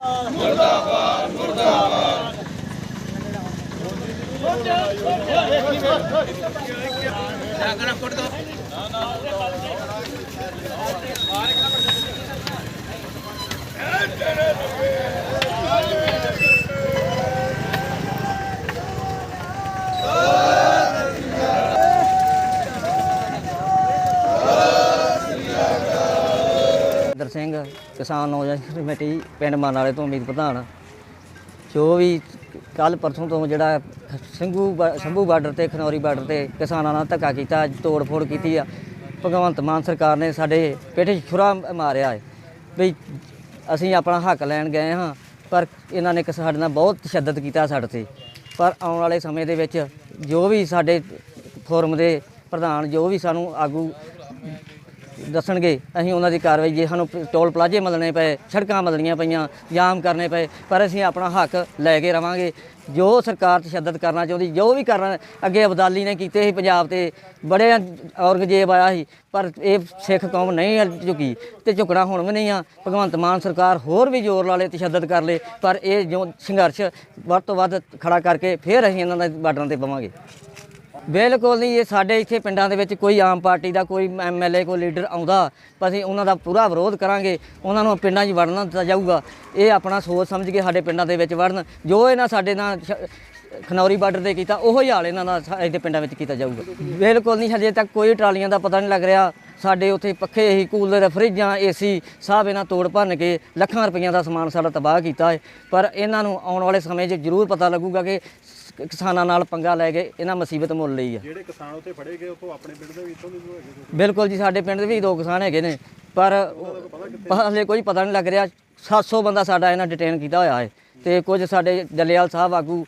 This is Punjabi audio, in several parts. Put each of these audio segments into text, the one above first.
ਮੁਰਦਾਬਾਦ ਮੁਰਦਾਬਾਦ। ਨਾ ਕਰਾ ਫੋਟ ਦੋ ਨਾ ਨਾ ਮਾਰੇ ਕਾ ਇਹ ਤੇਰੇ ਦਰ ਸਿੰਘ, ਕਿਸਾਨ ਨੌਜਵਾਨ ਕਮੇਟੀ, ਪਿੰਡ ਮਾਨਾਲੇ ਤੋਂ ਉਮੀਦ ਪ੍ਰਧਾਨ। ਜੋ ਵੀ ਕੱਲ ਪਰਸੋਂ ਤੋਂ ਜਿਹੜਾ ਸਿੰਘੂ ਬਾ- ਸ਼ੰਭੂ ਬਾਰਡਰ ਤੇ, ਖਨੌਰੀ ਬਾਰਡਰ ਤੇ ਕਿਸਾਨਾਂ ਨਾਲ ਧੱਕਾ ਕੀਤਾ ਤੋੜ ਫੋੜ ਕੀਤੀ ਆ। ਭਗਵੰਤ ਮਾਨ ਸਰਕਾਰ ਨੇ ਸਾਡੇ ਪੇਟੇ 'ਚ ਛੁਰਾ ਮਾਰਿਆ ਹੈ ਵੀ ਅਸੀਂ ਆਪਣਾ ਹੱਕ ਲੈਣ ਗਏ ਹਾਂ, ਪਰ ਇਹਨਾਂ ਨੇ ਸਾਡੇ ਨਾਲ ਬਹੁਤ ਤਸ਼ੱਦਦ ਕੀਤਾ ਸਾਡੇ ਤੇ। ਪਰ ਆਉਣ ਵਾਲੇ ਸਮੇਂ ਦੇ ਵਿੱਚ ਜੋ ਵੀ ਸਾਡੇ ਫੋਰਮ ਦੇ ਪ੍ਰਧਾਨ, ਜੋ ਵੀ ਸਾਨੂੰ ਆਗੂ ਦੱਸਣਗੇ। ਅਸੀਂ ਉਹਨਾਂ ਦੀ ਕਾਰਵਾਈ, ਜੇ ਸਾਨੂੰ ਟੋਲ ਪਲਾਜ਼ੇ ਮਦਲਣੇ ਪਏ, ਸੜਕਾਂ ਮਦਲਣੀਆਂ ਪਈਆਂ, ਜਾਮ ਕਰਨੇ ਪਏ, ਪਰ ਅਸੀਂ ਆਪਣਾ ਹੱਕ ਲੈ ਕੇ ਰਵਾਂਗੇ। ਜੋ ਸਰਕਾਰ ਤਸ਼ੱਦਦ ਕਰਨਾ ਚਾਹੁੰਦੀ, ਜੋ ਵੀ ਕਰਨਾ, ਅੱਗੇ ਅਬਦਾਲੀ ਨੇ ਕੀਤੇ ਸੀ ਪੰਜਾਬ ਤੇ ਬੜੇ ਔਰਗਜ਼ੇਬ ਆਇਆ ਸੀ, ਪਰ ਇਹ ਸਿੱਖ ਕੌਮ ਨਹੀਂ ਝੁਕੀ ਤੇ ਝੁਕਣਾ ਹੁਣ ਵੀ ਨਹੀਂ ਆ। ਭਗਵੰਤ ਮਾਨ ਸਰਕਾਰ ਹੋਰ ਵੀ ਜ਼ੋਰ ਲਾ ਲੇ, ਤਸ਼ੱਦਦ ਕਰ ਲੇ, ਪਰ ਇਹ ਜੋ ਸੰਘਰਸ਼ ਵੱਧ ਤੋਂ ਵੱਧ ਖੜਾ ਕਰਕੇ ਫਿਰ ਅਸੀਂ ਇਹਨਾਂ ਦੇ ਬਾਰਡਰਾਂ ਤੇ ਪਵਾਂਗੇ। ਬਿਲਕੁਲ ਨਹੀਂ, ਇਹ ਸਾਡੇ ਇੱਥੇ ਪਿੰਡਾਂ ਦੇ ਵਿੱਚ ਕੋਈ ਆਮ ਪਾਰਟੀ ਦਾ, ਕੋਈ ਐਮਐਲਏ ਕੋਈ ਲੀਡਰ ਆਉਂਦਾ ਅਸੀਂ ਉਹਨਾਂ ਦਾ ਪੂਰਾ ਵਿਰੋਧ ਕਰਾਂਗੇ, ਉਹਨਾਂ ਨੂੰ ਪਿੰਡਾਂ 'ਚ ਵੜਨਾ ਦਿੱਤਾ ਜਾਊਗਾ। ਇਹ ਆਪਣਾ ਸੋਚ ਸਮਝ ਕੇ ਸਾਡੇ ਪਿੰਡਾਂ ਦੇ ਵਿੱਚ ਵੜਨ, ਜੋ ਇਹਨਾਂ ਸਾਡੇ ਨਾਲ ਖਨੌਰੀ ਬਾਰਡਰ ਤੇ ਕੀਤਾ, ਉਹੋ ਹੀ ਹਾਲ ਇਹਨਾਂ ਦਾ ਸਾਡੇ ਪਿੰਡਾਂ ਵਿੱਚ ਕੀਤਾ ਜਾਊਗਾ। ਬਿਲਕੁਲ ਨਹੀਂ, ਹਜੇ ਤੱਕ ਕੋਈ ਟਰਾਲੀਆਂ ਦਾ ਪਤਾ ਨਹੀਂ ਲੱਗ ਰਿਹਾ। ਸਾਡੇ ਉੱਥੇ ਪੱਖੇ ਹੀ, ਕੂਲਰ, ਫਰਿੱਜਾਂ, ਏਸੀ ਸਭ ਇਹਨਾਂ ਤੋੜ ਭੰਨ ਕੇ ਲੱਖਾਂ ਰੁਪਈਆਂ ਦਾ ਸਮਾਨ ਸਾਡਾ ਤਬਾਹ ਕੀਤਾ ਹੈ। ਪਰ ਇਹਨਾਂ ਨੂੰ ਆਉਣ ਵਾਲੇ ਸਮੇਂ 'ਚ ਜ਼ਰੂਰ ਪਤਾ ਲੱਗੂਗਾ ਕਿ ਕਿਸਾਨਾਂ ਨਾਲ ਪੰਗਾ ਲੈ ਕੇ ਇਹਨਾਂ ਮੁਸੀਬਤ ਮੁੱਲ ਲਈ ਆ। ਜਿਹੜੇ ਕਿਸਾਨ ਉੱਥੇ ਫੜੇ ਗਏ ਉਥੋਂ ਆਪਣੇ ਪਿੰਡ ਦੇ ਵੀ ਇੱਥੋਂ ਦੇ ਵੀ ਹੈਗੇ ਕੋਈ। ਬਿਲਕੁਲ ਜੀ ਸਾਡੇ ਪਿੰਡ ਦੇ ਵੀ ਦੋ ਕਿਸਾਨ ਹੈਗੇ ਨੇ ਪਰ ਹਲੇ ਕੋਈ ਪਤਾ ਨਹੀਂ ਲੱਗ ਰਿਹਾ 700 ਬੰਦਾ ਸਾਡਾ ਇਹਨਾਂ ਡਿਟੇਨ ਕੀਤਾ ਹੋਇਆ ਹੈ ਤੇ ਕੁਝ ਸਾਡੇ ਜੱਲੇਵਾਲ ਸਾਹਿਬ ਆਗੂ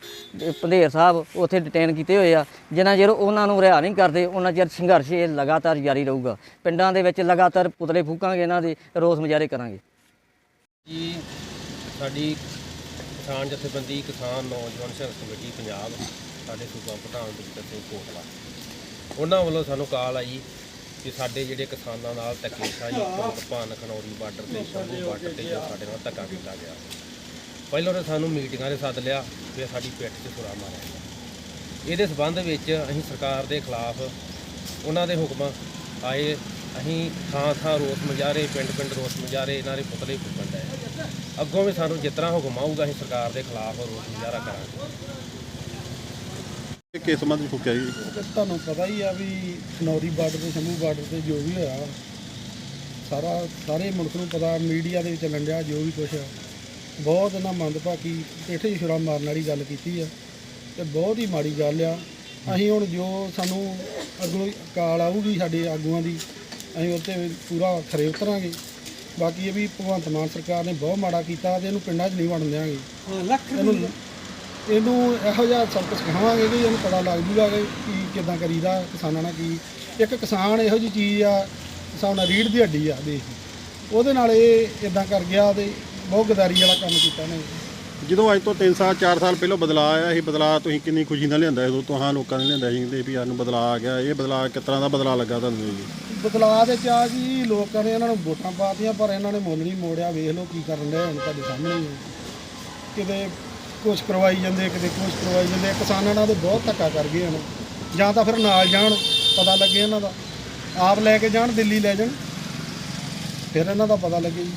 ਪੰਧੇਰ ਸਾਹਿਬ ਉੱਥੇ ਡਿਟੇਨ ਕੀਤੇ ਹੋਏ ਆ ਜਿਨ੍ਹਾਂ ਚਿਰ ਉਹਨਾਂ ਨੂੰ ਰਿਹਾ ਨਹੀਂ ਕਰਦੇ ਉਹਨਾਂ ਚਿਰ ਸੰਘਰਸ਼ ਇਹ ਲਗਾਤਾਰ ਜਾਰੀ ਰਹੂਗਾ। ਪਿੰਡਾਂ ਦੇ ਵਿੱਚ ਲਗਾਤਾਰ ਪੁਤਲੇ ਫੂਕਾਂਗੇ ਇਹਨਾਂ ਦੇ ਰੋਸ ਮੁਜ਼ਾਹਰੇ ਕਰਾਂਗੇ। ਜੀ ਸਾਡੀ ਕਿਸਾਨ ਜਥੇਬੰਦੀ, ਕਿਸਾਨ, ਨੌਜਵਾਨ ਸੰਘਰਸ਼ ਕਮੇਟੀ, ਪੰਜਾਬ, ਸਾਡੇ ਸੂਬਾ ਪ੍ਰਧਾਨ ਦਵਿੰਦਰ ਸਿੰਘ ਕੋਟਲਾ। ਉਹਨਾਂ ਵੱਲੋਂ ਸਾਨੂੰ ਕਾਲ ਆਈ ਕਿ ਸਾਡੇ ਜਿਹੜੇ ਕਿਸਾਨਾਂ ਨਾਲ ਧੱਕੇਸ਼ਾਹੀ ਭਗਤ ਭਾਨ, ਖਨੌਰੀ ਬਾਰਡਰ ਤੇ, ਸ਼ੰਭੂ ਬਾਰਡਰ ਤੇ ਜੋ ਸਾਡੇ ਨਾਲ ਧੱਕਾ ਕੀਤਾ ਗਿਆ। ਪਹਿਲਾਂ ਤਾਂ ਸਾਨੂੰ ਮੀਟਿੰਗਾਂ ਦੇ ਸੱਦ ਲਿਆ ਫਿਰ ਸਾਡੀ ਪਿੱਠ 'ਚ ਛੁਰਾ ਮਾਰਿਆ ਗਿਆ। ਇਹਦੇ ਸਬੰਧ ਵਿੱਚ ਅਸੀਂ ਸਰਕਾਰ ਦੇ ਖਿਲਾਫ ਉਹਨਾਂ ਦੇ ਹੁਕਮ ਆਏ। ਅਸੀਂ ਥਾਂ ਥਾਂ ਰੋਸ ਮੁਜ਼ਾਹਰੇ ਪਿੰਡ ਪਿੰਡ ਰੋਸ ਮੁਜ਼ਾਹਰੇ ਇਹਨਾਂ ਦੇ ਪੁਤਲੇ ਫੁੱਕਣ ਲਏ ਅੱਗੋਂ ਵੀ ਸਾਨੂੰ ਜਿਸ ਤਰ੍ਹਾਂ ਹੁਕਮ ਆਊਗਾ ਅਸੀਂ ਸਰਕਾਰ ਦੇ ਖਿਲਾਫ ਰੋਸ ਮੁਜ਼ਾਹਰਾ ਕਰਾਂਗੇ। ਇਹ ਕਿਸ ਸੰਬੰਧ ਵਿੱਚ ਫੁੱਕਿਆ ਜੀ? ਤੇ ਤੁਹਾਨੂੰ ਪਤਾ ਹੀ ਆ ਵੀ ਖਨੌਰੀ ਬਾਰਡਰ ਤੇ ਸ਼ੰਭੂ ਬਾਰਡਰ ਤੇ ਜੋ ਵੀ ਹੋਇਆ ਸਾਰਾ ਸਾਰੇ ਮੁਲਕ ਨੂੰ ਪਤਾ ਮੀਡੀਆ ਦੇ ਵਿੱਚ ਚੱਲਣ ਡਿਆ ਜੋ ਵੀ ਕੁਛ ਆ। ਬਹੁਤ ਇਹਨਾਂ ਮੰਦਭਾਗੀ ਪੇਠੇ ਹੀ ਛੁਰਾ ਮਾਰਨ ਵਾਲੀ ਗੱਲ ਕੀਤੀ ਆ ਤੇ ਬਹੁਤ ਹੀ ਮਾੜੀ ਗੱਲ ਆ। ਅਸੀਂ ਹੁਣ ਜੋ ਸਾਨੂੰ ਅੱਗੋਂ ਕਾਲ ਆਊਗੀ ਸਾਡੇ ਆਗੂਆਂ ਦੀ ਅਸੀਂ ਉੱਤੇ ਪੂਰਾ ਖਰੇ ਉਤਰਾਂਗੇ। ਬਾਕੀ ਇਹ ਵੀ ਭਗਵੰਤ ਮਾਨ ਸਰਕਾਰ ਨੇ ਬਹੁਤ ਮਾੜਾ ਕੀਤਾ ਤੇ ਇਹਨੂੰ ਪਿੰਡਾਂ 'ਚ ਨਹੀਂ ਵੜਨ ਦਿਆਂਗੇ। ਇਹਨੂੰ ਇਹਨੂੰ ਇਹੋ ਜਿਹਾ ਸਬਕ ਸਿਖਾਵਾਂਗੇ ਕਿ ਇਹਨੂੰ ਪਤਾ ਲੱਗ ਜੂਗਾ ਕਿ ਕਿਦਾਂ ਕਰੀਦਾ ਕਿਸਾਨਾਂ ਨਾਲ ਕੀ। ਇੱਕ ਕਿਸਾਨ ਇਹੋ ਜਿਹੀ ਚੀਜ਼ ਆ ਹਿਸਾਬ ਨਾਲ ਰੀੜ ਦੀ ਹੱਡੀ ਆ ਦੇਸ਼ ਦੀ ਉਹਦੇ ਨਾਲ ਇਹ ਇਦਾਂ ਕਰ ਗਿਆ ਤੇ ਬਹੁਤ ਗਦਾਰੀ ਵਾਲਾ ਕੰਮ ਕੀਤਾ ਨੇ ਜਦੋਂ ਅੱਜ ਤੋਂ 3 ਸਾਲ 4 ਸਾਲ ਪਹਿਲਾਂ ਬਦਲਾਅ ਆਇਆ ਇਹ ਬਦਲਾਅ ਤੁਸੀਂ ਕਿੰਨੀ ਖੁਸ਼ੀ ਨਾਲ ਲਿਆਂਦਾ ਉਦੋਂ ਤੁਹਾਂ ਲੋਕਾਂ ਨੇ ਲਿਆਂਦਾ ਸੀ ਤੇ ਵੀ ਸਾਨੂੰ ਬਦਲਾਅ ਆ ਗਿਆ, ਇਹ ਬਦਲਾਅ ਕਿਸ ਤਰ੍ਹਾਂ ਦਾ ਬਦਲਾਅ ਲੱਗਾ ਤੁਹਾਨੂੰ ਜੀ? ਬਦਲਾਅ ਦੇ ਚਾਹ ਜੀ, ਲੋਕਾਂ ਨੇ ਇਹਨਾਂ ਨੂੰ ਵੋਟਾਂ ਪਾਤੀਆਂ, ਪਰ ਇਹਨਾਂ ਨੇ ਮੁੱਲ ਨਹੀਂ ਮੋੜਿਆ। ਵੇਖ ਲਓ ਕੀ ਕਰਨ ਦੇ ਹੁਣ ਤੁਹਾਡੇ ਸਾਹਮਣੇ ਹੀ ਹੈ। ਕਿਤੇ ਕੁਛ ਕਰਵਾਈ ਜਾਂਦੇ, ਕਿਤੇ ਕੁਛ ਕਰਵਾਈ ਜਾਂਦੇ, ਕਿਸਾਨਾਂ ਨਾਲ ਤੇ ਬਹੁਤ ਧੱਕਾ ਕਰ ਗਏ ਹਨ ਜਾਂ ਤਾਂ ਫਿਰ ਨਾਲ ਜਾਣ, ਪਤਾ ਲੱਗੇ ਇਹਨਾਂ ਦਾ। ਆਪ ਲੈ ਕੇ ਜਾਣ, ਦਿੱਲੀ ਲੈ ਜਾਣ। ਫਿਰ ਇਹਨਾਂ ਦਾ ਪਤਾ ਲੱਗੇ ਜੀ।